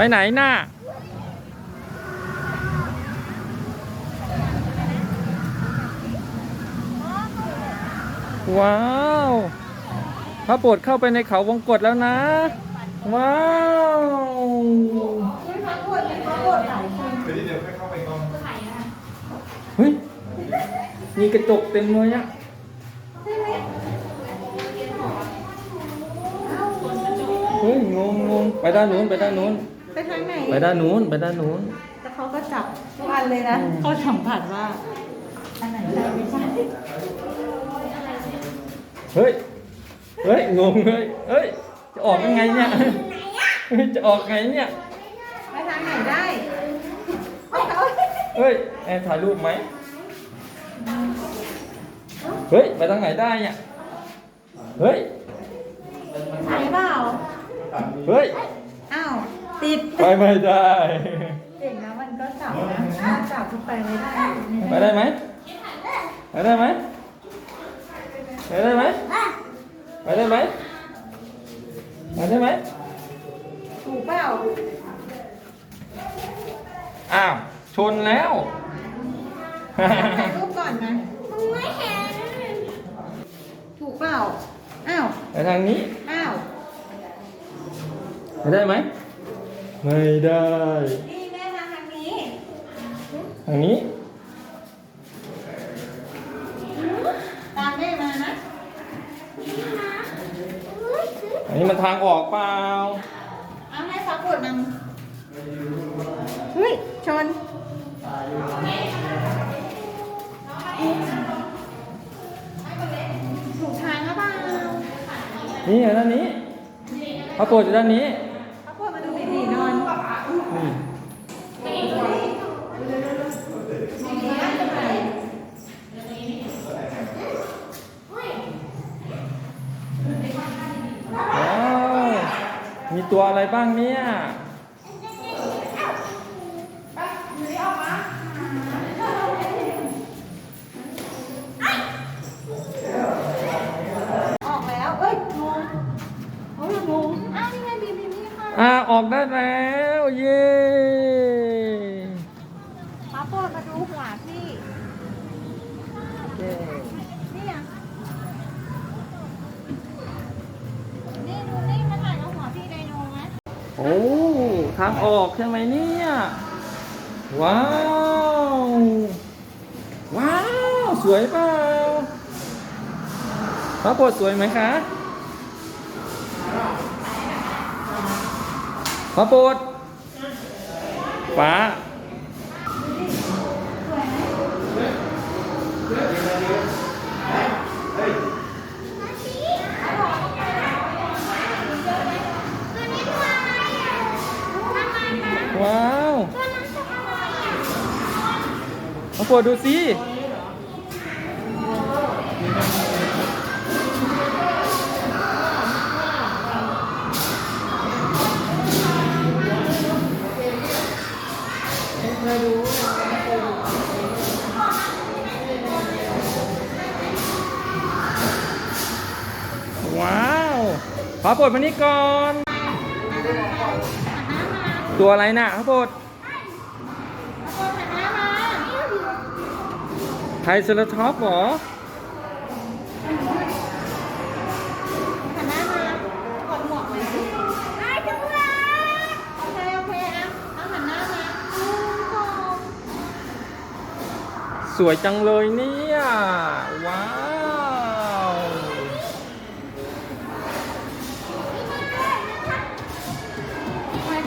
ไปไหนน่ะว้าวพระโปรดเข้าไปในเขาวงกฏแล้วนะ ว้าวเฮ้ยมีกระจกเต็มเลยอะเฮ้ยงงงงไปด้านนู้นไปด้านนู้น ไปทางไหน ไปด้านนู้นไปด้านนู้น แต่เขาก็จับทุกอันเลยนะ เขาสัมผัสว่า อันไหนใช่ไม่ใช่เฮ้ย เฮ้ย งงเลยเฮ้ย จะออกยังไงเนี่ยเฮ้ยจะออกไงเนี่ย ไปทางไหนได้เอาเฮ้ย แอนถ่ายรูปไหม เฮ้ย ไปทางไหนได้เนี่ย เฮ้ยไหนเปล่า เฮ้ยอ้าวติด ไปไม่ได้เด็กนะมันก็จับนะถ้าจับทุกไปไม่ได้ไปได้ไหมไปได้ไหมไปได้ไหมไปได้ไหมไปได้ไหมถูกเปล่าอ้าวชนแล้วถ่ายรูปก่อนนะถูกเปล่า อ้าว ไปทางนี้ อ้าว ไปได้ไหม ไม่ได้ นี่แม่มาทางนี้ทางนี้ ตามแม่มานะอันนี้มันทางออกเปล่า เอาให้ฟ้ากดนำเฮ้ยชนถูกทางหรือเปล่านี่ด้านนี้พระโปรดอยู่ด้านนี้ ฟ้ากดมาดูดีๆนอน นี่ว้าว มีตัวอะไรบ้างเนี่ยออกแล้ว เอ้ยงงเขาเลยงงอ้าวนี่ไงบีบีนี่ค่ะ อ่าออกได้แล้ว เย้ ฟ้าโปรดมาดูหัวพี่ นี่อะนี่ดูนี่มาถ่ายกับหัวพี่ไดโนไหม โอ้ทางออกใช่ไหมเนี่ยว้าว ว้าว สวยเปล่าพระโปรดสวยไหมคะพระโปรดฟ้าว้าว พระโปรดดูสิว้าวพระปรดมานี่ก่อน ตัวอะไรน่ะพระปรด ทรเซราท็อปเหรอหันหน้ามากดหมวกเลยสิโอเคโอเคอะเอาหันหน้ามาหนึ่งสองสวยจังเลยเนี่ย ว้าว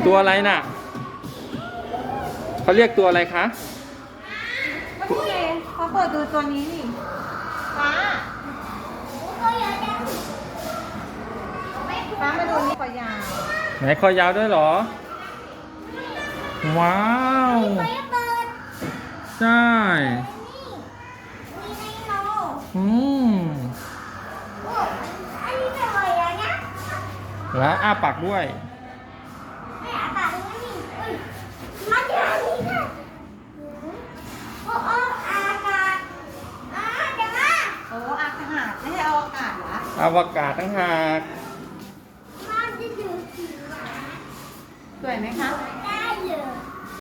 ตัวอะไรน่ะ เขาเรียกตัวอะไรคะ เขาเปิดดูตัวนี้นี่ฟ้าฟ้ามาดูนี่ปอยาวไหนคอยาวด้วยเหรอ ว้าวใช่อืมแล้วอ้าปากด้วย โอ้อากา ศไม่ใช่เอาอากาศเหรออวกาศตั้งหากอสวยไหมคะได้